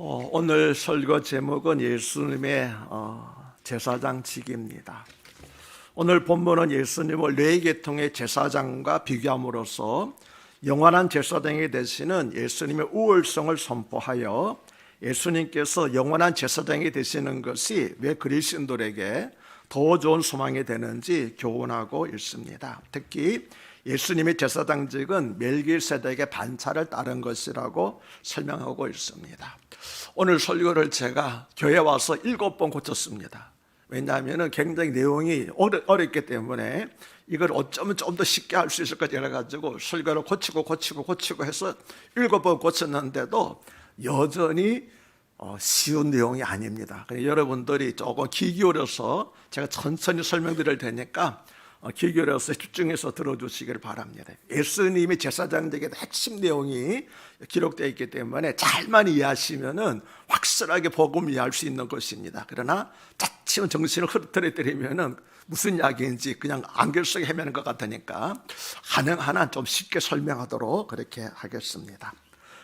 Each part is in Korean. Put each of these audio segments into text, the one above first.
어, 오늘 설교 제목은 예수님의 어, 제사장직입니다. 오늘 본문은 예수님을 네 계통의 제사장과 비교함으로써 영원한 제사장이 되시는 예수님의 우월성을 선포하여 예수님께서 영원한 제사장이 되시는 것이 왜 그리스도인들에게 더 좋은 소망이 되는지 교훈하고 있습니다. 특히 예수님의 제사장직은 멜기세덱의 반차를 따른 것이라고 설명하고 있습니다. 오늘 설교를 제가 교회 와서 일곱 번 고쳤습니다. 왜냐하면 굉장히 내용이 어렵, 기 때문에 이걸 어쩌면 좀 더 쉽게 할 수 있을 것 같아가지고 설교를 고치고 고치고 고치고 해서 일곱 번 고쳤는데도 여전히 어, 쉬운 내용이 아닙니다. 여러분들이 조금 귀 기울여서 제가 천천히 설명드릴 테니까 기울여서 집중해서 들어주시기를 바랍니다. 예수님이 제사장직의 핵심 내용이 기록되어 있기 때문에 잘만 이해하시면은 확실하게 복음 이해할 수 있는 것입니다. 그러나 자칫 정신을 흐트러뜨리면은 무슨 이야기인지 그냥 안경 속에 헤매는 것 같으니까 한좀 쉽게 설명하도록 그렇게 하겠습니다.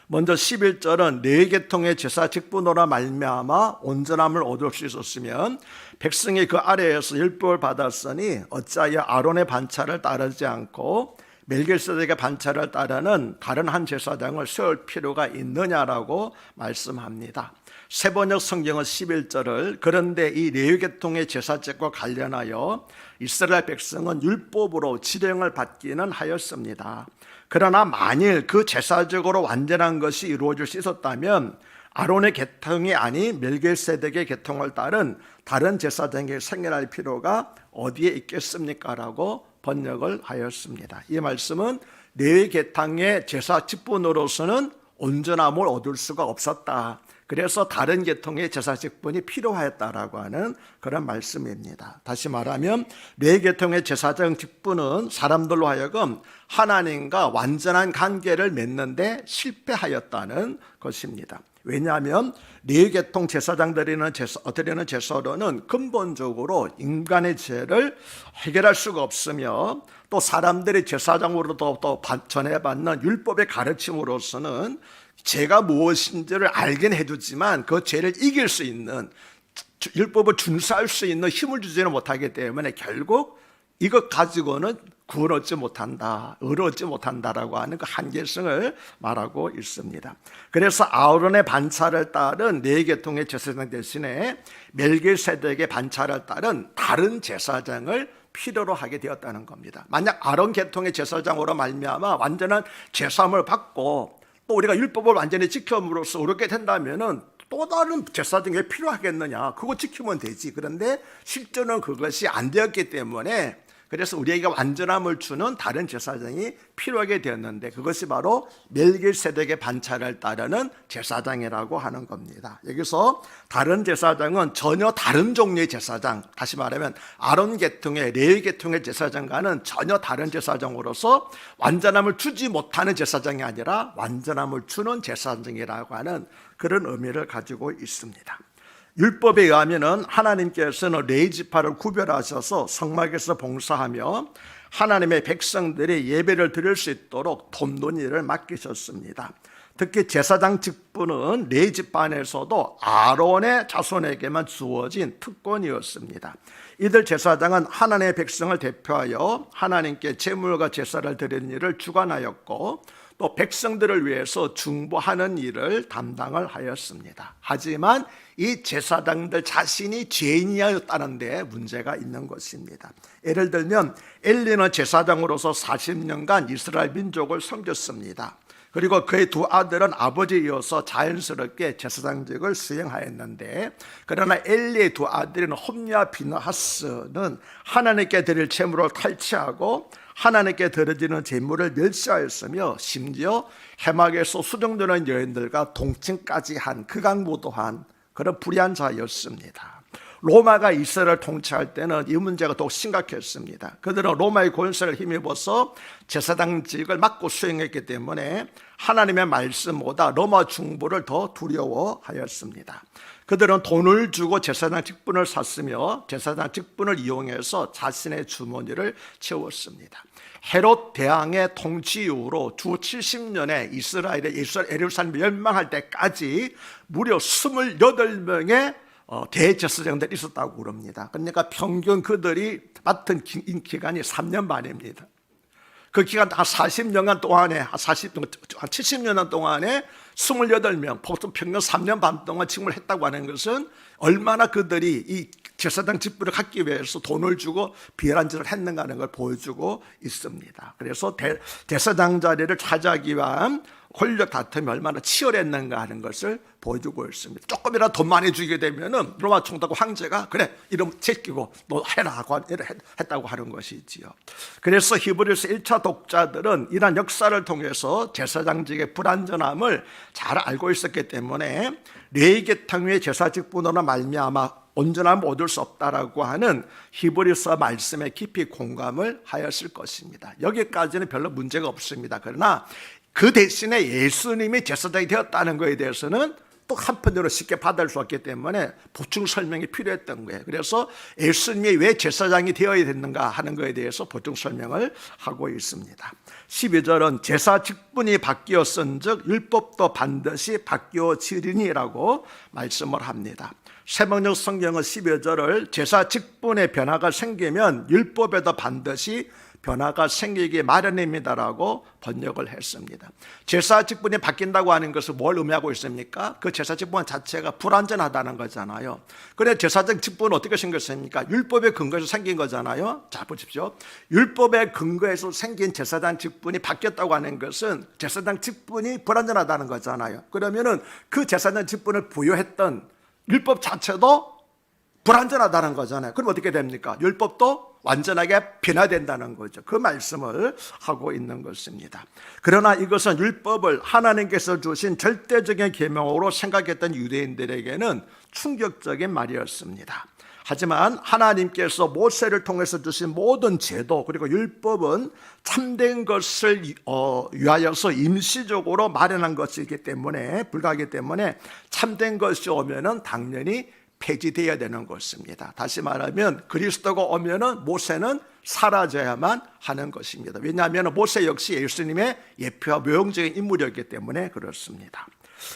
먼저 11절은 네 계통의 제사 직분으로 말미암아 온전함을 얻을 수 있었으면 백성이 그 아래에서 율법을 받았으니 어찌하여 아론의 반차를 따르지 않고 멜기세덱의 반차를 따르는 다른 한 제사장을 세울 필요가 있느냐라고 말씀합니다. 세번역 성경은 11절을 그런데 이 레위계통의 제사책과 관련하여 이스라엘 백성은 율법으로 지령을 받기는 하였습니다. 그러나 만일 그 제사적으로 완전한 것이 이루어질 수 있었다면 아론의 계통이 아닌 멜게세덱의 계통을 따른 다른 제사장에게 생겨날 필요가 어디에 있겠습니까라고 번역을 하였습니다. 이 말씀은 네 계통의 제사 직분으로서는 온전함을 얻을 수가 없었다. 그래서 다른 계통의 제사 직분이 필요하였다라고 하는 그런 말씀입니다. 다시 말하면 네 계통의 제사장 직분은 사람들로 하여금 하나님과 완전한 관계를 맺는데 실패하였다는 것입니다. 왜냐하면 네 계통 제사장 드리는 제사, 드리는 제사로는 근본적으로 인간의 죄를 해결할 수가 없으며 또 사람들이 제사장으로도 또 전해받는 율법의 가르침으로서는 죄가 무엇인지를 알긴 해두지만 그 죄를 이길 수 있는 율법을 준수할 수 있는 힘을 주지는 못하기 때문에 결국 이것 가지고는 구원 얻지 못한다, 의로 얻지 못한다라고 하는 그 한계성을 말하고 있습니다. 그래서 아우론의 반차를 따른 네 계통의 제사장 대신에 멜기세덱의 반차를 따른 다른 제사장을 필요로 하게 되었다는 겁니다. 만약 아론 계통의 제사장으로 말미암아 완전한 제사함을 받고 또 우리가 율법을 완전히 지킴으로써 그렇게 된다면은 또 다른 제사장이 왜 필요하겠느냐? 그거 지키면 되지. 그런데 실제는 그것이 안 되었기 때문에 그래서 우리에게 완전함을 주는 다른 제사장이 필요하게 되었는데 그것이 바로 멜기세덱의 반차를 따르는 제사장이라고 하는 겁니다. 여기서 다른 제사장은 전혀 다른 종류의 제사장, 다시 말하면 아론 계통의 레위 계통의 제사장과는 전혀 다른 제사장으로서 완전함을 주지 못하는 제사장이 아니라 완전함을 주는 제사장이라고 하는 그런 의미를 가지고 있습니다. 율법에 의하면은 하나님께서는 레이지파를 구별하셔서 성막에서 봉사하며 하나님의 백성들이 예배를 드릴 수 있도록 돕는 일을 맡기셨습니다. 특히 제사장 직분은 레이지반에서도 아론의 자손에게만 주어진 특권이었습니다. 이들 제사장은 하나님의 백성을 대표하여 하나님께 제물과 제사를 드리는 일을 주관하였고 또 백성들을 위해서 중보하는 일을 담당을 하였습니다. 하지만 이 제사장들 자신이 죄인이었다는 데 문제가 있는 것입니다. 예를 들면 엘리는 제사장으로서 40년간 이스라엘 민족을 섬겼습니다. 그리고 그의 두 아들은 아버지에 이어서 자연스럽게 제사장직을 수행하였는데 그러나 엘리의 두 아들인 홈리와 비나하스는 하나님께 드릴 제물을 탈취하고 하나님께 드려지는 제물을 멸시하였으며 심지어 해막에서 수정되는 여인들과 동침까지 한 극악무도한 그런 불의한 자였습니다. 로마가 이스라엘을 통치할 때는 이 문제가 더욱 심각했습니다. 그들은 로마의 권세를 힘입어서 제사장직을 맡고 수행했기 때문에 하나님의 말씀보다 로마 중부를 더 두려워하였습니다. 그들은 돈을 주고 제사장 직분을 샀으며 제사장 직분을 이용해서 자신의 주머니를 채웠습니다. 헤롯 대왕의 통치 이후로 주 70년에 이스라엘의 예루살렘 멸망할 때까지 무려 28명의 어, 대제사장들이 있었다고 그럽니다. 그러니까 평균 그들이 맡은 기, 기간이 3년 반입니다. 그 기간 한 40년간 동안에 한 40, 한 70년 동안에 28명, 보통 평균 3년 반 동안 직무를 했다고 하는 것은 얼마나 그들이 이 제사장 직분을 갖기 위해서 돈을 주고 비열한 짓을 했는가 하는 걸 보여주고 있습니다. 그래서 대, 제사장 자리를 차지하기 위한 권력 다툼이 얼마나 치열했는가 하는 것을 보여주고 있습니다. 조금이라도 돈 많이 주게 되면은 로마 총독 황제가 그래 이름 제끼고 너 해라 했다고 하는 것이지요. 그래서 히브리서 1차 독자들은 이러한 역사를 통해서 제사장직의 불완전함을 잘 알고 있었기 때문에 레이계탕 의 제사 직분으로 말미암아 온전함을 얻을 수 없다라고 하는 히브리서 말씀에 깊이 공감을 하였을 것입니다. 여기까지는 별로 문제가 없습니다. 그러나 그 대신에 예수님이 제사장이 되었다는 것에 대해서는 또 한편으로 쉽게 받을 수 없기 때문에 보충 설명이 필요했던 거예요. 그래서 예수님이 왜 제사장이 되어야 됐는가 하는 것에 대해서 보충 설명을 하고 있습니다. 12절은 제사 직분이 바뀌었은 즉 율법도 반드시 바뀌어지리니라고 말씀을 합니다. 세명역 성경은 12절을 제사 직분의 변화가 생기면 율법에도 반드시 변화가 생기기 마련입니다라고 번역을 했습니다. 제사 직분이 바뀐다고 하는 것은 뭘 의미하고 있습니까? 그 제사 직분 자체가 불완전하다는 거잖아요. 그래 제사적 직분은 어떻게 생겼습니까? 율법의 근거에서 생긴 거잖아요. 자 보십시오. 율법의 근거에서 생긴 제사장 직분이 바뀌었다고 하는 것은 제사장 직분이 불완전하다는 거잖아요. 그러면은 그 제사장 직분을 부여했던 율법 자체도 불완전하다는 거잖아요. 그럼 어떻게 됩니까? 율법도 완전하게 변화된다는 거죠. 그 말씀을 하고 있는 것입니다. 그러나 이것은 율법을 하나님께서 주신 절대적인 계명으로 생각했던 유대인들에게는 충격적인 말이었습니다. 하지만 하나님께서 모세를 통해서 주신 모든 제도 그리고 율법은 참된 것을 어, 위하여서 임시적으로 마련한 것이기 때문에 불가하기 때문에 참된 것이 오면은 당연히 폐지되어야 되는 것입니다. 다시 말하면 그리스도가 오면은 모세는 사라져야만 하는 것입니다. 왜냐하면 모세 역시 예수님의 예표와 묘용적인 인물이었기 때문에 그렇습니다.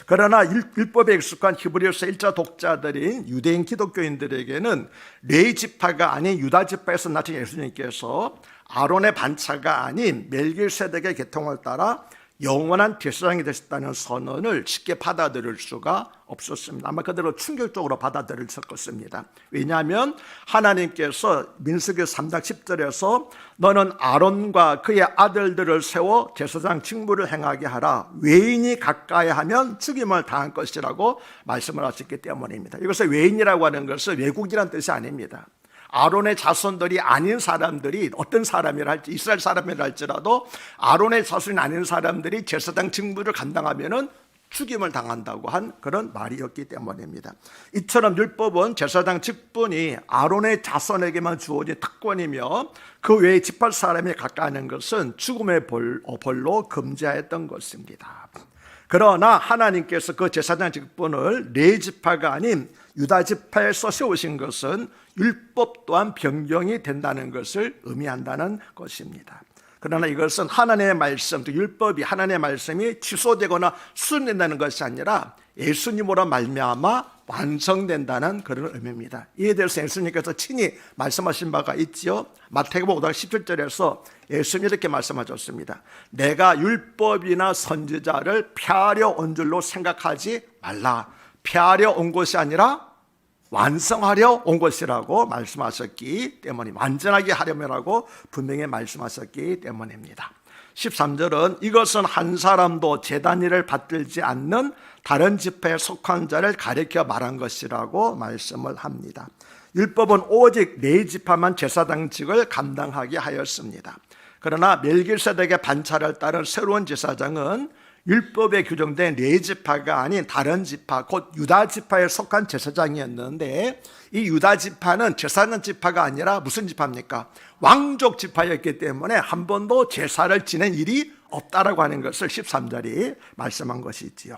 그러나 율법에 익숙한 히브리서 1자 독자들인 유대인 기독교인들에게는 레이 지파가 아닌 유다 지파에서 나신 예수님께서 아론의 반차가 아닌 멜길세덱의 계통을 따라 영원한 제사장이 되셨다는 선언을 쉽게 받아들일 수가 없었습니다. 아마 그대로 충격적으로 받아들였을 것입니다. 왜냐하면 하나님께서 민수기 3장 10절에서 너는 아론과 그의 아들들을 세워 제사장 직무를 행하게 하라. 외인이 가까이 하면 죽임을 당할 것이라고 말씀을 하셨기 때문입니다. 이것을 외인이라고 하는 것은 외국이라는 뜻이 아닙니다. 아론의 자손들이 아닌 사람들이 어떤 사람이라 할지 이스라엘 사람이라 할지라도 아론의 자손이 아닌 사람들이 제사장 직무를 감당하면은 죽임을 당한다고 한 그런 말이었기 때문입니다. 이처럼 율법은 제사장 직분이 아론의 자손에게만 주어진 특권이며 그 외에 집할 사람이 가까이는 것은 죽음의 벌, 어, 벌로 금지하였던 것입니다. 그러나 하나님께서 그 제사장 직분을 네 지파가 아닌 유다 지파에서 세우신 것은 율법 또한 변경이 된다는 것을 의미한다는 것입니다. 그러나 이것은 하나님의 말씀, 또 율법이 하나님의 말씀이 취소되거나 수정된다는 것이 아니라 예수님으로 말미암아 완성된다는 그런 의미입니다. 이에 대해서 예수님께서 친히 말씀하신 바가 있지요. 마태복음 5장 17절에서 예수님이 이렇게 말씀하셨습니다. 내가 율법이나 선지자를 폐하려 온 줄로 생각하지 말라. 폐하려 온 것이 아니라 완성하려 온 것이라고 말씀하셨기 때문에 완전하게 하려면라고 분명히 말씀하셨기 때문입니다. 13절은 이것은 한 사람도 재단 일을 받들지 않는 다른 집회에 속한 자를 가리켜 말한 것이라고 말씀을 합니다. 율법은 오직 네 지파만 제사장직을 감당하게 하였습니다. 그러나 멜길세덱의 반차를 따른 새로운 제사장은 율법에 규정된 네 지파가 아닌 다른 지파, 곧 유다 지파에 속한 제사장이었는데 이 유다 지파는 제사장 지파가 아니라 무슨 지파입니까? 왕족 지파였기 때문에 한 번도 제사를 지낸 일이 없다라고 하는 것을 13절이 말씀한 것이지요.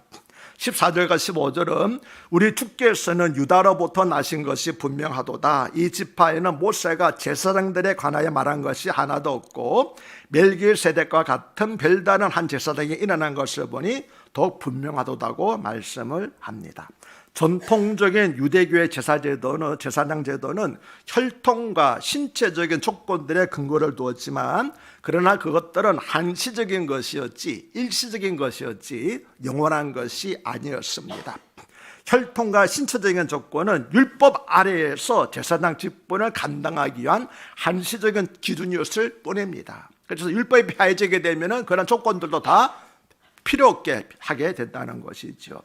14절과 15절은 우리 주께서는 유다로부터 나신 것이 분명하도다. 이 지파에는 모세가 제사장들에 관하여 말한 것이 하나도 없고 멜기세덱과 같은 별다른 한 제사장이 일어난 것을 보니 더욱 분명하도다고 말씀을 합니다. 전통적인 유대교의 제사 제도는 제사장 제도는 혈통과 신체적인 조건들의 근거를 두었지만 그러나 그것들은 한시적인 것이었지 일시적인 것이었지 영원한 것이 아니었습니다. 혈통과 신체적인 조건은 율법 아래에서 제사장 직분을 감당하기 위한 한시적인 기준이었을 뿐입니다. 그래서 율법이 폐해지게 되면은 그런 조건들도 다 필요 없게 하게 된다는 것이죠.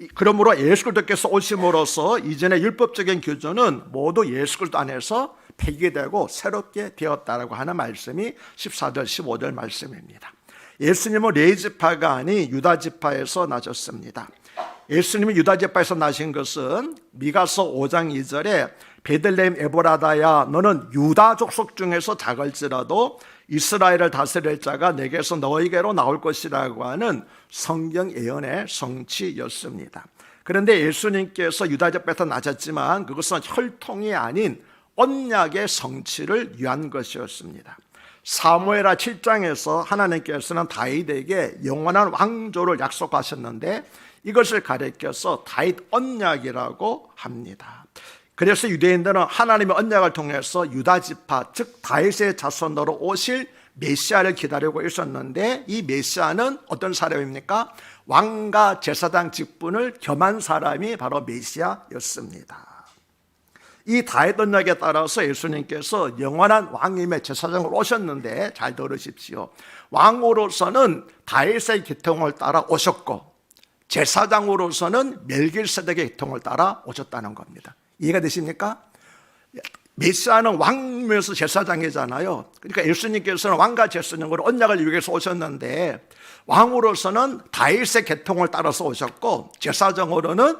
이- 그러므로 예수 그리스도께서 오심으로써 이전의 율법적인 규정은 모두 예수 그리스도 안에서 폐기되고 새롭게 되었다라고 하는 말씀이 14절 15절 말씀입니다. 예수님은 레이지파가 아닌 유다 지파에서 나셨습니다. 예수님이 유다 지파에서 나신 것은 미가서 5장 2절에 베들레헴 에보라다야 너는 유다 족속 중에서 작을지라도 이스라엘을 다스릴 자가 내게서 너에게로 나올 것이라고 하는 성경 예언의 성취였습니다. 그런데 예수님께서 유다 지파에서 나셨지만 그것은 혈통이 아닌 언약의 성취를 위한 것이었습니다. 사무엘하 7장에서 하나님께서는 다윗에게 영원한 왕조를 약속하셨는데 이것을 가리켜서 다윗 언약이라고 합니다. 그래서 유대인들은 하나님의 언약을 통해서 유다 지파 즉 다윗의 자손으로 오실 메시아를 기다리고 있었는데 이 메시아는 어떤 사람입니까? 왕과 제사장 직분을 겸한 사람이 바로 메시아였습니다. 이 다윗 언약에 따라서 예수님께서 영원한 왕임의 제사장으로 오셨는데 잘 들으십시오. 왕으로서는 다윗의 계통을 따라 오셨고 제사장으로서는 멜길세덱의 계통을 따라 오셨다는 겁니다. 이해가 되십니까? 메시아는 왕면서 제사장이잖아요. 그러니까 예수님께서는 왕과 제사장으로 언약을 위해서 오셨는데 왕으로서는 다윗의 계통을 따라서 오셨고 제사장으로는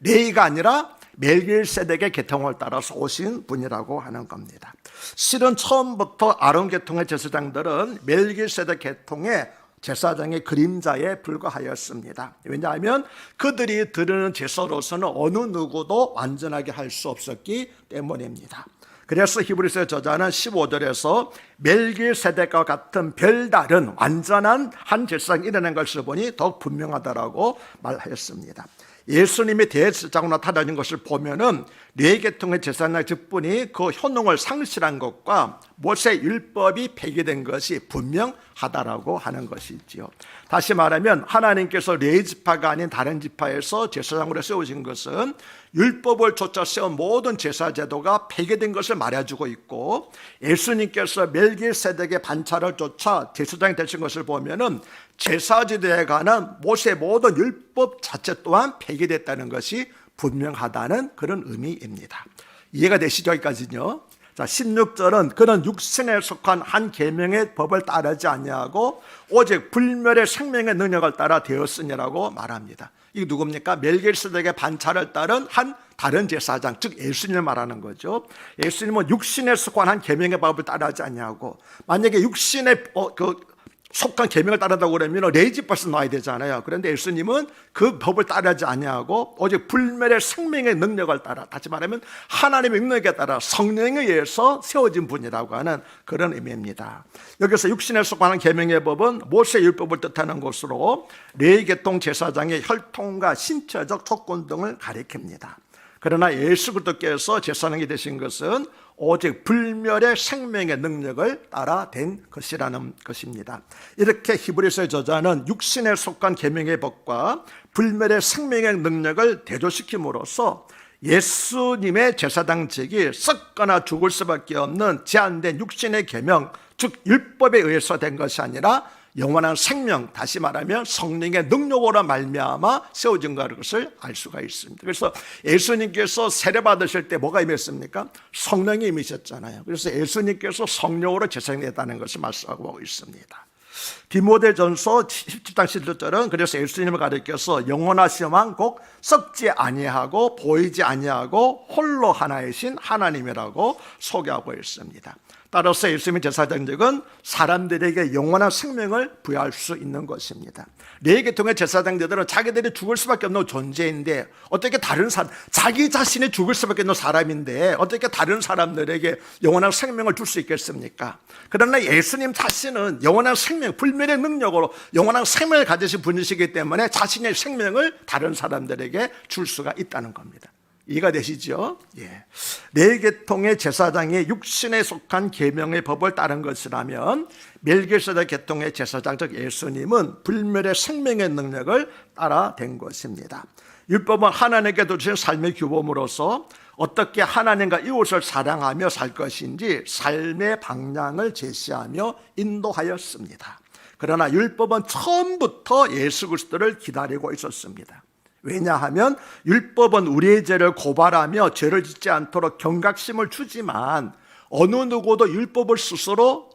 레이가 아니라 멜길세덱의 계통을 따라서 오신 분이라고 하는 겁니다. 실은 처음부터 아론 계통의 제사장들은 멜길세덱 계통의 제사장의 그림자에 불과하였습니다. 왜냐하면 그들이 드리는 제사로서는 어느 누구도 완전하게 할 수 없었기 때문입니다. 그래서 히브리서 저자는 15절에서 멜기세덱과 같은 별다른 완전한 한 제사장이 일어난 것을 보니 더욱 분명하다라고 말하였습니다. 예수님이 대제사장으로 나타나는 것을 보면은 네 계통의 제사장 직분이 그 효능을 상실한 것과 모세 율법이 폐기된 것이 분명하다라고 하는 것이지요. 다시 말하면 하나님께서 네 지파가 아닌 다른 지파에서 제사장으로 세우신 것은 율법을 쫓아 세운 모든 제사 제도가 폐기된 것을 말해주고 있고 예수님께서 멜기세덱의 반차를 쫓아 제사장이 되신 것을 보면은 제사제도에 관한 모세 모든 율법 자체 또한 폐기됐다는 것이 분명하다는 그런 의미입니다. 이해가 되시죠? 여기까지는요. 자, 16절은 그는 육신에 속한 한 계명의 법을 따르지 아니하고 오직 불멸의 생명의 능력을 따라 되었으니라고 말합니다. 이게 누굽니까? 멜겔스덱의 반차를 따른 한 다른 제사장, 즉 예수님을 말하는 거죠. 예수님은 육신에 속한 한 계명의 법을 따르지 아니하고 만약에 육신의 어, 그 속한 계명을 따르다고 그러면 레이지버스 나와야 되잖아요. 그런데 예수님은 그 법을 따르지 아니하고 오직 불멸의 생명의 능력을 따라 다시 말하면 하나님의 능력에 따라 성령에 의해서 세워진 분이라고 하는 그런 의미입니다. 여기서 육신에 속하는 계명의 법은 모세 율법을 뜻하는 것으로 레이계통 제사장의 혈통과 신체적 조건 등을 가리킵니다. 그러나 예수 그리스도께서 제사장이 되신 것은 오직 불멸의 생명의 능력을 따라 된 것이라는 것입니다. 이렇게 히브리서의 저자는 육신에 속한 계명의 법과 불멸의 생명의 능력을 대조시킴으로써 예수님의 제사장직이 썩거나 죽을 수밖에 없는 제한된 육신의 계명, 즉 율법에 의해서 된 것이 아니라 영원한 생명, 다시 말하면 성령의 능력으로 말미암아 세워진 것을 알 수가 있습니다. 그래서 예수님께서 세례 받으실 때 뭐가 임했습니까? 성령이 임하셨잖아요. 그래서 예수님께서 성령으로 제사장됐다는 것을 말씀하고 있습니다. 디모데전서 10장 11절은 그래서 예수님을 가리켜서 영원하신 왕꼭 썩지 아니하고 보이지 아니하고 홀로 하나이신 하나님이라고 소개하고 있습니다. 따라서 예수님의 제사장직은 사람들에게 영원한 생명을 부여할 수 있는 것입니다. 레계통의 제사장들은 자기들이 죽을 수밖에 없는 존재인데 어떻게 다른 사람, 자기 자신이 죽을 수밖에 없는 사람인데 어떻게 다른 사람들에게 영원한 생명을 줄 수 있겠습니까? 그러나 예수님 자신은 영원한 생명, 불멸의 능력으로 영원한 생명을 가지신 분이시기 때문에 자신의 생명을 다른 사람들에게 줄 수가 있다는 겁니다. 이해가 되시죠? 예. 네 계통의 제사장이 육신에 속한 계명의 법을 따른 것이라면 멜기세덱 계통의 제사장 즉 예수님은 불멸의 생명의 능력을 따라 된 것입니다. 율법은 하나님께 주신 삶의 규범으로서 어떻게 하나님과 이웃을 사랑하며 살 것인지 삶의 방향을 제시하며 인도하였습니다. 그러나 율법은 처음부터 예수 그리스도를 기다리고 있었습니다. 왜냐하면 율법은 우리의 죄를 고발하며 죄를 짓지 않도록 경각심을 주지만 어느 누구도 율법을 스스로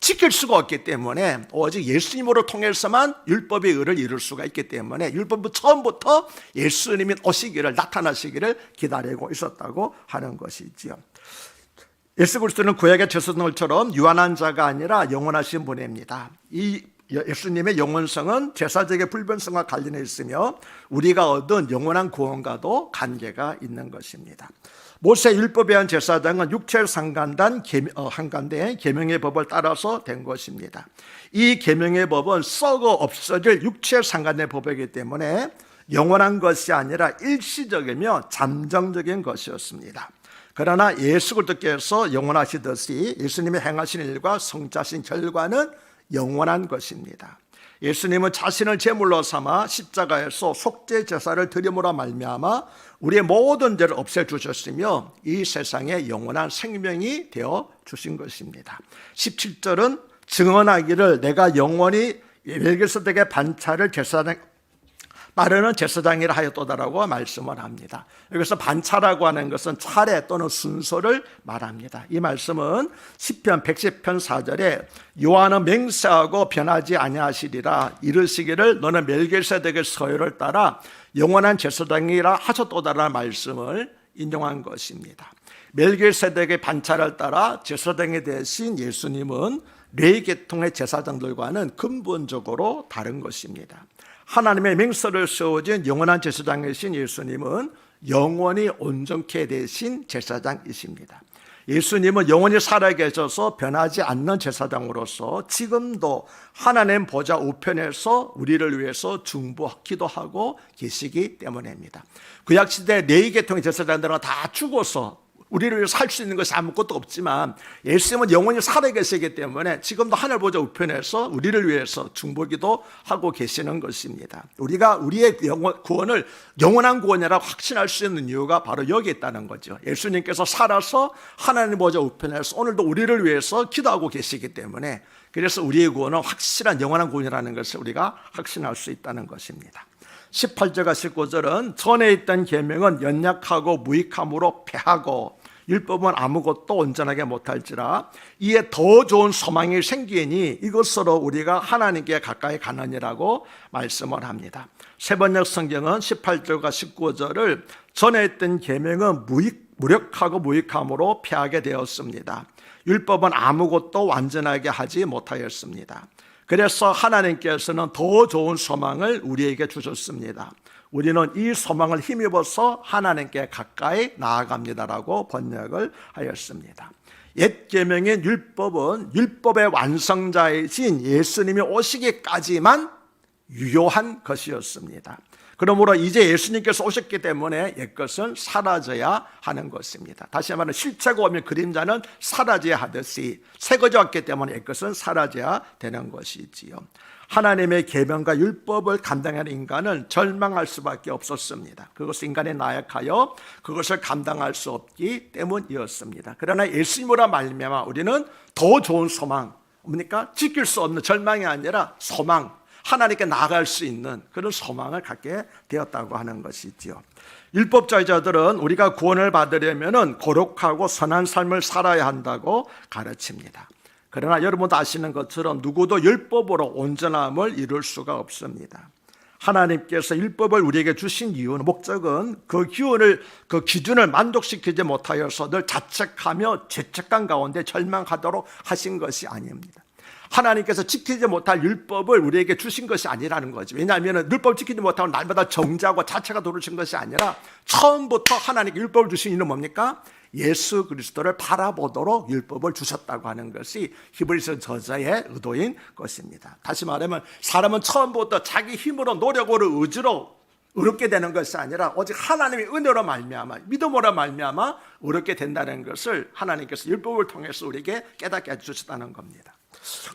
지킬 수가 없기 때문에 오직 예수님으로 통해서만 율법의 의를 이룰 수가 있기 때문에 율법은 처음부터 예수님이 오시기를 나타나시기를 기다리고 있었다고 하는 것이지요. 예수 그리스도는 구약의 제사장들처럼 유한한 자가 아니라 영원하신 분입니다. 이 예수님의 영원성은 제사적의 불변성과 관련해 있으며 우리가 얻은 영원한 구원과도 관계가 있는 것입니다. 모세 율법에 한 제사장은 육체 상간단 어, 한간된 계명의 법을 따라서 된 것입니다. 이 계명의 법은 썩어 없어질 육체 상간의 법이기 때문에 영원한 것이 아니라 일시적이며 잠정적인 것이었습니다. 그러나 예수 그리스도께서 영원하시듯이 예수님이 행하신 일과 성자신 결과는 영원한 것입니다. 예수님은 자신을 제물로 삼아 십자가에서 속죄 제사를 드림으로 말미암아 우리의 모든 죄를 없애 주셨으며 이 세상에 영원한 생명이 되어 주신 것입니다. 17절은 증언하기를 내가 영원히 멜기스덱의 반차를 제사장 빠르는 제사장이라 하였도다라고 말씀을 합니다. 여기서 반차라고 하는 것은 차례 또는 순서를 말합니다. 이 말씀은 시편 110편 4절에 요한은 맹세하고 변하지 아니하시리라 이르시기를 너는 멜기세덱의 서열을 따라 영원한 제사장이라 하셨도다라는 말씀을 인용한 것입니다. 멜기세덱의 반차를 따라 제사장이 되신 예수님은 네 계통의 제사장들과는 근본적으로 다른 것입니다. 하나님의 맹서를 세워진 영원한 제사장이신 예수님은 영원히 온전케 되신 제사장이십니다. 예수님은 영원히 살아계셔서 변하지 않는 제사장으로서 지금도 하나님 보좌 우편에서 우리를 위해서 중보하기도 하고 계시기 때문입니다. 구약시대 네 계통의 제사장들은 다 죽어서 우리를 할수 있는 것이 아무것도 없지만 예수님은 영원히 살아계시기 때문에 지금도 하늘 보좌 우편에서 우리를 위해서 중보기도 하고 계시는 것입니다. 우리가 우리의 영원, 구원을 영원한 구원이라고 확신할 수 있는 이유가 바로 여기 있다는 거죠. 예수님께서 살아서 하나님 보좌 우편에서 오늘도 우리를 위해서 기도하고 계시기 때문에 그래서 우리의 구원은 확실한 영원한 구원이라는 것을 우리가 확신할 수 있다는 것입니다. 18절과 19절은 전에 있던 계명은 연약하고 무익함으로 패하고 율법은 아무것도 온전하게 못할지라 이에 더 좋은 소망이 생기니 이것으로 우리가 하나님께 가까이 가느니라고 말씀을 합니다. 세번역 성경은 18절과 19절을 전에 있던 계명은 무익, 무력하고 무익함으로 피하게 되었습니다. 율법은 아무것도 완전하게 하지 못하였습니다. 그래서 하나님께서는 더 좋은 소망을 우리에게 주셨습니다. 우리는 이 소망을 힘입어서 하나님께 가까이 나아갑니다라고 번역을 하였습니다. 옛 계명인 율법은 율법의 완성자이신 예수님이 오시기까지만 유효한 것이었습니다. 그러므로 이제 예수님께서 오셨기 때문에 옛것은 사라져야 하는 것입니다. 다시 말하면 실체가 오면 그림자는 사라져야 하듯이 새거지 왔기 때문에 옛것은 사라져야 되는 것이지요. 하나님의 계명과 율법을 감당하는 인간은 절망할 수밖에 없었습니다. 그것은 인간의 나약하여 그것을 감당할 수 없기 때문이었습니다. 그러나 예수님으로 말미암아 우리는 더 좋은 소망, 뭡니까? 지킬 수 없는 절망이 아니라 소망, 하나님께 나아갈 수 있는 그런 소망을 갖게 되었다고 하는 것이지요. 율법자들은 우리가 구원을 받으려면 거룩하고 선한 삶을 살아야 한다고 가르칩니다. 그러나 여러분도 아시는 것처럼 누구도 율법으로 온전함을 이룰 수가 없습니다. 하나님께서 율법을 우리에게 주신 이유는 목적은 그 기운을 그 기준을 만족시키지 못하여서 늘 자책하며 죄책감 가운데 절망하도록 하신 것이 아닙니다. 하나님께서 지키지 못할 율법을 우리에게 주신 것이 아니라는 거지. 왜냐하면 율법 지키지 못하고 날마다 정죄하고 자체가 도르신 것이 아니라 처음부터 하나님께 율법을 주신 이유는 뭡니까? 예수 그리스도를 바라보도록 율법을 주셨다고 하는 것이 히브리서 저자의 의도인 것입니다. 다시 말하면 사람은 처음부터 자기 힘으로 노력으로 의지로 의롭게 되는 것이 아니라 오직 하나님의 은혜로 말미암아 믿음으로 말미암아 의롭게 된다는 것을 하나님께서 율법을 통해서 우리에게 깨닫게 해 주셨다는 겁니다.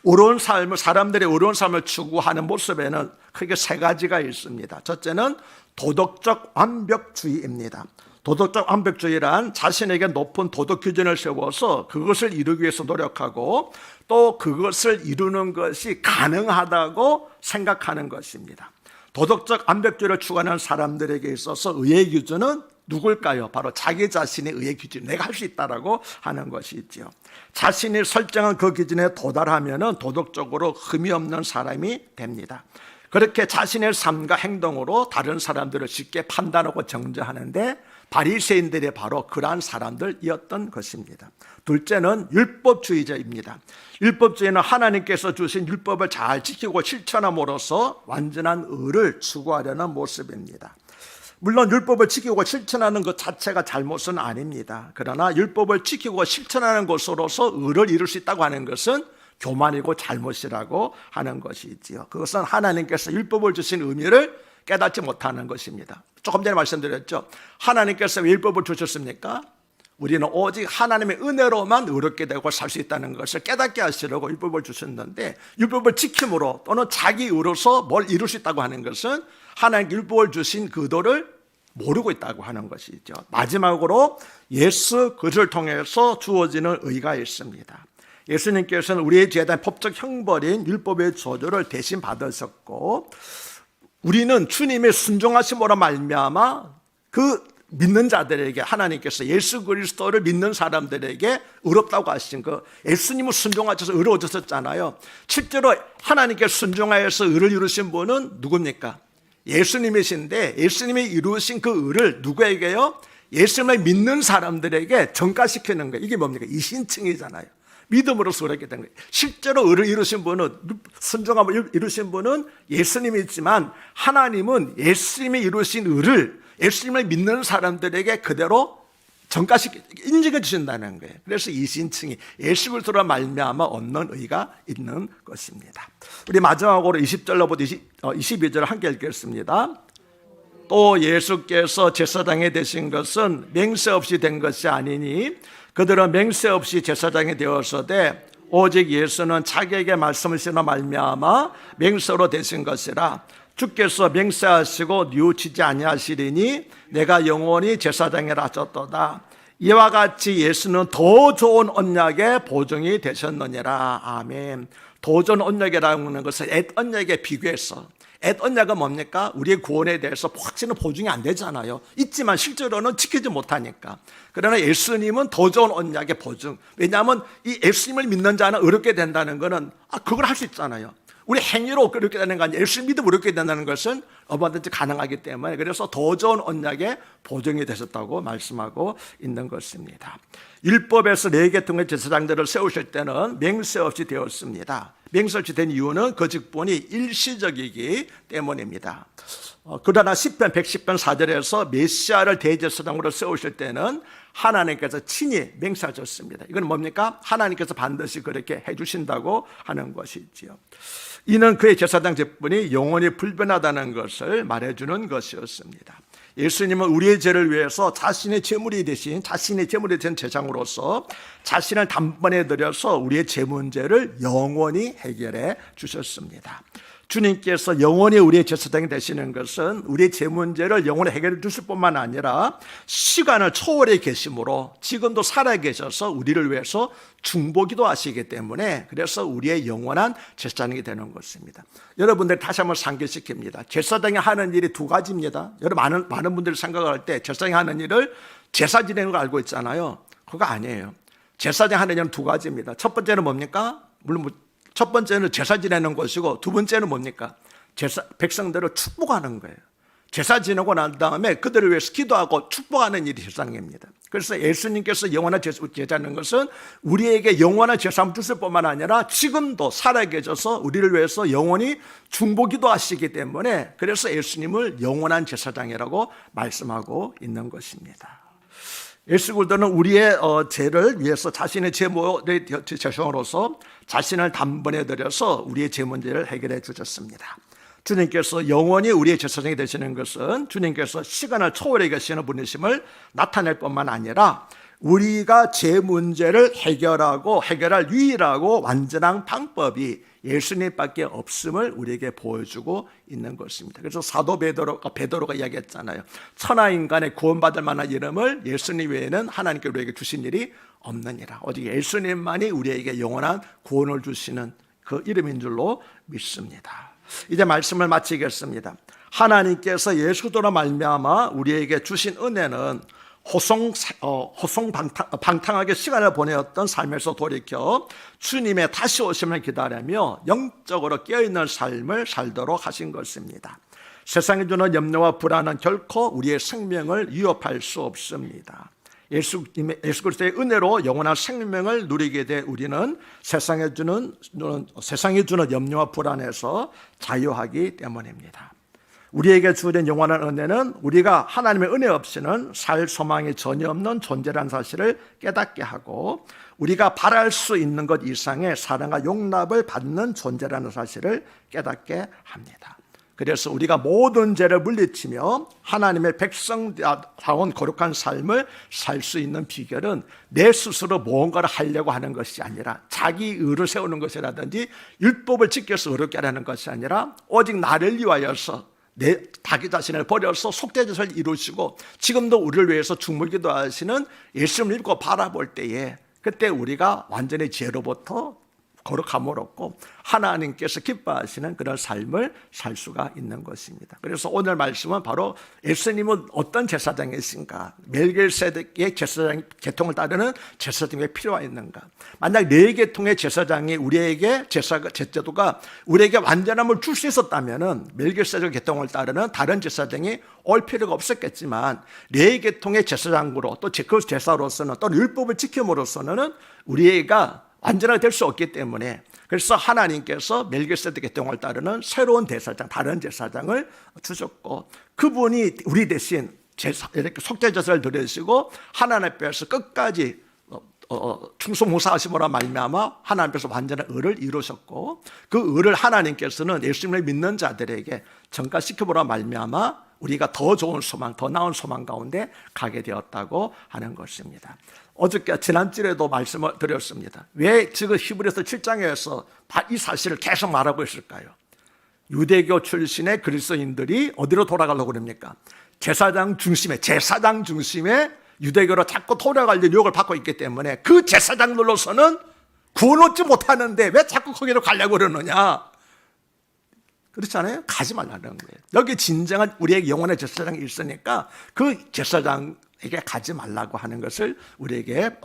어려운 삶을 사람들의 어려운 삶을 추구하는 모습에는 크게 세 가지가 있습니다. 첫째는 도덕적 완벽주의입니다. 도덕적 완벽주의란 자신에게 높은 도덕 기준을 세워서 그것을 이루기 위해서 노력하고 또 그것을 이루는 것이 가능하다고 생각하는 것입니다. 도덕적 완벽주의를 추구하는 사람들에게 있어서 의의 기준은 누굴까요? 바로 자기 자신의 의의 기준, 내가 할 수 있다라고 하는 것이 있죠. 자신이 설정한 그 기준에 도달하면은 도덕적으로 흠이 없는 사람이 됩니다. 그렇게 자신의 삶과 행동으로 다른 사람들을 쉽게 판단하고 정죄하는데 바리새인들이 바로 그러한 사람들이었던 것입니다. 둘째는 율법주의자입니다. 율법주의는 하나님께서 주신 율법을 잘 지키고 실천함으로써 완전한 의를 추구하려는 모습입니다. 물론 율법을 지키고 실천하는 것 자체가 잘못은 아닙니다. 그러나 율법을 지키고 실천하는 것으로서 의를 이룰 수 있다고 하는 것은 교만이고 잘못이라고 하는 것이지요. 그것은 하나님께서 율법을 주신 의미를 깨닫지 못하는 것입니다. 조금 전에 말씀드렸죠. 하나님께서 왜 율법을 주셨습니까? 우리는 오직 하나님의 은혜로만 의롭게 되고 살 수 있다는 것을 깨닫게 하시려고 율법을 주셨는데 율법을 지킴으로 또는 자기 의로서 뭘 이룰 수 있다고 하는 것은 하나님 율법을 주신 그 도를 모르고 있다고 하는 것이죠. 마지막으로 예수 그를 통해서 주어지는 의가 있습니다. 예수님께서는 우리의 죄에 대한 법적 형벌인 율법의 저주를 대신 받으셨고 우리는 주님의 순종하심으로 말미암아 그 믿는 자들에게 하나님께서 예수 그리스도를 믿는 사람들에게 의롭다고 하신 그 예수님을 순종하셔서 의로워졌잖아요. 실제로 하나님께 순종하여서 의를 이루신 분은 누굽니까? 예수님이신데 예수님이 이루신 그 의를 누구에게요? 예수님을 믿는 사람들에게 전가시키는 거예요. 이게 뭡니까? 이신층이잖아요. 믿음으로서 그렇게 된 거예요. 실제로 의를 이루신 분은 순종함을 이루신 분은 예수님이지만 하나님은 예수님이 이루신 의를 예수님을 믿는 사람들에게 그대로 전가시키 인증해 주신다는 거예요. 그래서 이신층이 예수를 들어 말미암아 얻는 의가 있는 것입니다. 우리 마지막으로 20절로부터 20, 22절을 함께 읽겠습니다. 또 예수께서 제사장이 되신 것은 맹세 없이 된 것이 아니니 그들은 맹세 없이 제사장이 되었으되 오직 예수는 자기에게 신어 말미암아 맹세로 되신 것이라. 주께서 맹세하시고 뉘우치지 아니하시리니 내가 영원히 제사장이라 하셨도다. 이와 같이 예수는 더 좋은 언약의 보증이 되셨느니라. 아멘. 언약이라고 하는 것은 옛 언약에 비교해서 옛 언약은 뭡니까? 우리의 구원에 대해서 확실히 보증이 안 되잖아요. 있지만 실제로는 지키지 못하니까. 그러나 예수님은 더 좋은 언약의 보증. 왜냐하면 이 예수님을 믿는 자는 어렵게 된다는 것은 아, 그걸 할 수 있잖아요. 우리 행위로 그렇게 되는 거 아니에요. 예수님 믿음 그렇게 된다는 것은 얼마든지 가능하기 때문에 그래서 더 좋은 언약의 보증이 되셨다고 말씀하고 있는 것입니다. 율법에서 네 계통의 제사장들을 세우실 때는 맹세 없이 되었습니다. 맹세 없이 된 이유는 그 직분이 일시적이기 때문입니다. 어, 그러나 10편 110편 4절에서 메시아를 대제사장으로 세우실 때는 하나님께서 친히 맹세하셨습니다. 이건 뭡니까? 하나님께서 반드시 그렇게 해주신다고 하는 것이지요. 이는 그의 제사장 직분이 영원히 불변하다는 것을 말해주는 것이었습니다. 예수님은 우리의 죄를 위해서 자신의 제물이 되신 자신의 제물이 된 제장으로서 자신을 단번에 들여서 우리의 죄 문제를 영원히 해결해 주셨습니다. 주님께서 영원히 우리의 제사장이 되시는 것은 우리의 죄 문제를 영원히 해결해 주실 뿐만 아니라 시간을 초월해 계심으로 지금도 살아 계셔서 우리를 위해서 중보기도 하시기 때문에 그래서 우리의 영원한 제사장이 되는 것입니다. 여러분들 다시 한번 상기시킵니다. 제사장이 하는 일이 두 가지입니다. 여러분 많은 많은 분들이 생각할 때 제사장이 하는 일을 제사 지내는 걸 알고 있잖아요. 그거 아니에요. 제사장 하는 일은 두 가지입니다. 첫 번째는 뭡니까? 물론 뭐 첫 번째는 제사 지내는 것이고 두 번째는 뭡니까? 제사, 백성들을 축복하는 거예요. 제사 지내고 난 다음에 그들을 위해서 기도하고 축복하는 일이 세상입니다. 그래서 예수님께서 영원한 제사는 것은 우리에게 영원한 제사함 주실 뿐만 아니라 지금도 살아계셔서 우리를 위해서 영원히 중보기도 하시기 때문에 그래서 예수님을 영원한 제사장이라고 말씀하고 있는 것입니다. 예수 그리스도는 우리의 어, 죄를 위해서 자신의 죄모를 제성으로서 자신을 단번에 들여서 우리의 죄 문제를 해결해 주셨습니다. 주님께서 영원히 우리의 제사장이 되시는 것은 주님께서 시간을 초월해 계시는 분이심을 나타낼 뿐만 아니라 우리가 제 문제를 해결하고 해결할 유일하고 완전한 방법이 예수님밖에 없음을 우리에게 보여주고 있는 것입니다. 그래서 사도 베드로 베드로가 이야기했잖아요. 천하 인간의 구원받을 만한 이름을 예수님 외에는 하나님께 우리에게 주신 일이 없느니라. 오직 예수님만이 우리에게 영원한 구원을 주시는 그 이름인 줄로 믿습니다. 이제 말씀을 마치겠습니다. 하나님께서 예수도로 말미암아 우리에게 주신 은혜는 호송, 어, 호송 방탕, 방탕하게 시간을 보내었던 삶에서 돌이켜 주님의 다시 오심을 기다리며 영적으로 깨어있는 삶을 살도록 하신 것입니다. 세상에 주는 염려와 불안은 결코 우리의 생명을 위협할 수 없습니다. 예수, 예수 그리스도의 은혜로 영원한 생명을 누리게 돼 우리는 세상에 주는, 세상에 주는 염려와 불안에서 자유하기 때문입니다. 우리에게 주어진 영원한 은혜는 우리가 하나님의 은혜 없이는 살 소망이 전혀 없는 존재라는 사실을 깨닫게 하고 우리가 바랄 수 있는 것 이상의 사랑과 용납을 받는 존재라는 사실을 깨닫게 합니다. 그래서 우리가 모든 죄를 물리치며 하나님의 백성다운 거룩한 삶을 살 수 있는 비결은 내 스스로 무언가를 하려고 하는 것이 아니라 자기 의를 세우는 것이라든지 율법을 지켜서 의롭게 하는 것이 아니라 오직 나를 위하여서 내 자기 자신을 버려서 속죄제를 이루시고 지금도 우리를 위해서 중물기도 하시는 예수님을 믿고 바라볼 때에 그때 우리가 완전히 죄로부터 거룩함을 얻고 하나님께서 기뻐하시는 그런 삶을 살 수가 있는 것입니다. 그래서 오늘 말씀은 바로 예수님은 어떤 제사장이신가? 멜겔세덱의 제사장 계통을 따르는 제사장이 필요가 있는가? 만약 네 계통의 제사장이 우리에게 제사 제도가 우리에게 완전함을 줄 수 있었다면은 멜겔세덱 계통을 따르는 다른 제사장이 올 필요가 없었겠지만 네 계통의 제사장으로 또 그 제사로서는 또 율법을 지킴으로써는 우리가 완전하게 될 수 없기 때문에 그래서 하나님께서 멜기세덱 계통을 따르는 새로운 대사장, 다른 제사장을 주셨고 그분이 우리 대신 제사, 이렇게 속죄 제사를 드리시고 하나님 앞에서 끝까지 어, 어, 충성무사하심으로 말미암아 하나님 앞에서 완전한 의를 이루셨고 그 의를 하나님께서는 예수님을 믿는 자들에게 전가시켜보라 말미암아 우리가 더 좋은 소망, 더 나은 소망 가운데 가게 되었다고 하는 것입니다. 어저께 지난주에도 말씀을 드렸습니다. 왜 지금 히브리서 7장에서 이 사실을 계속 말하고 있을까요? 유대교 출신의 그리스도인들이 어디로 돌아가려고 그럽니까? 제사장 중심의 제사장 중심의 유대교로 자꾸 돌아가려는 유혹을 받고 있기 때문에 그 제사장들로서는 구원 얻지 못하는데 왜 자꾸 거기로 가려고 그러느냐? 그렇지 않아요? 가지 말라는 거예요. 여기 진정한 우리에게 영원의 제사장이 있으니까 그 제사장 에게 가지 말라고 하는 것을 우리에게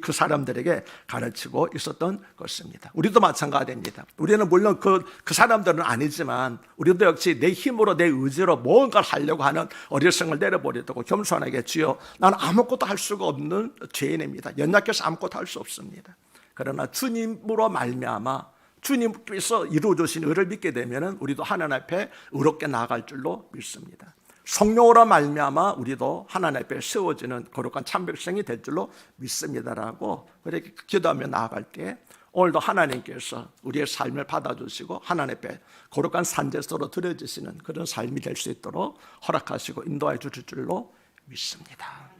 그 사람들에게 가르치고 있었던 것입니다. 우리도 마찬가지입니다. 우리는 물론 그, 그 사람들은 아니지만 우리도 역시 내 힘으로 내 의지로 무언가를 하려고 하는 어리석을 내려버리고 겸손하게 주여 나는 아무것도 할 수가 없는 죄인입니다. 연약해서 아무것도 할 수 없습니다. 그러나 주님으로 말미암아 주님께서 이루어 주신 의를 믿게 되면 우리도 하나님 앞에 의롭게 나아갈 줄로 믿습니다. 성령으로 말미암아 우리도 하나님 앞에 세워지는 거룩한 참백성이 될 줄로 믿습니다라고 그렇게 기도하며 나아갈 때 오늘도 하나님께서 우리의 삶을 받아주시고 하나님 앞에 거룩한 산제소로 드려지시는 그런 삶이 될 수 있도록 허락하시고 인도해 주실 줄로 믿습니다.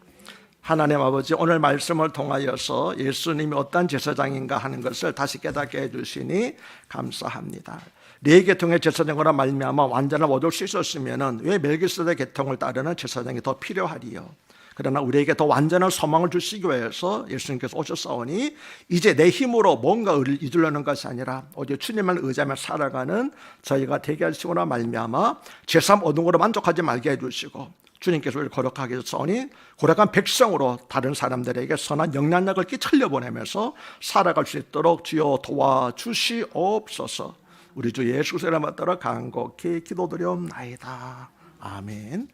하나님 아버지 오늘 말씀을 통하여서 예수님이 어떤 제사장인가 하는 것을 다시 깨닫게 해주시니 감사합니다. 네 계통의 제사장으로 말미암아 완전한 얻을 수 있었으면은 왜 멜기스덱 계통을 따르는 제사장이 더 필요하리요? 그러나 우리에게 더 완전한 소망을 주시기 위해서 예수님께서 오셨사오니 이제 내 힘으로 뭔가 를 이루려는 것이 아니라 오직 주님을 의지하며 살아가는 저희가 되게 하시거나 말미암아 제삼 얻은 거로 만족하지 말게 해주시고 주님께서 우리를 거룩하게 해서니 고락한 백성으로 다른 사람들에게 선한 영향력을 끼쳐려 보내면서 살아갈 수 있도록 주여 도와주시옵소서. 우리 주 예수 그리스도를 맞따라 간곡히 기도드려옵나이다. 아멘.